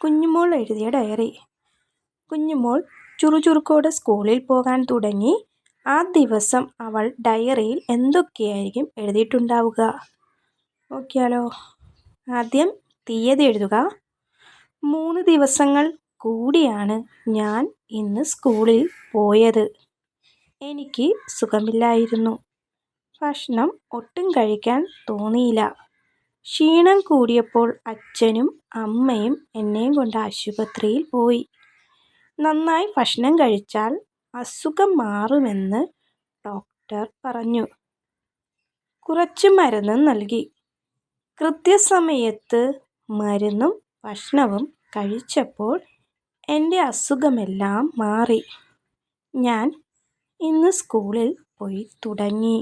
കുഞ്ഞുമോൾ എഴുതിയ ഡയറി. കുഞ്ഞുമോൾ ചുറുചുറുക്കോടെ സ്കൂളിൽ പോകാൻ തുടങ്ങി. ആ ദിവസം അവൾ ഡയറിയിൽ എന്തൊക്കെയായിരിക്കും എഴുതിയിട്ടുണ്ടാവുക? നോക്കിയാലോ. ആദ്യം തീയതി എഴുതുക. മൂന്ന് ദിവസങ്ങൾ കൂടിയാണ് ഞാൻ ഇന്ന് സ്കൂളിൽ പോയത്. എനിക്ക് സുഖമില്ലായിരുന്നു. ഭക്ഷണം ഒട്ടും കഴിക്കാൻ തോന്നിയില്ല. ക്ഷീണം കൂടിയപ്പോൾ അച്ഛനും അമ്മയും എന്നെയും കൊണ്ട് ആശുപത്രിയിൽ പോയി. നന്നായി ഭക്ഷണം കഴിച്ചാൽ അസുഖം മാറുമെന്ന് ഡോക്ടർ പറഞ്ഞു. കുറച്ച് മരുന്ന് നൽകി. കൃത്യസമയത്ത് മരുന്നും ഭക്ഷണവും കഴിച്ചപ്പോൾ എന്റെ അസുഖമെല്ലാം മാറി. ഞാൻ ഇന്ന് സ്കൂളിൽ പോയി തുടങ്ങി.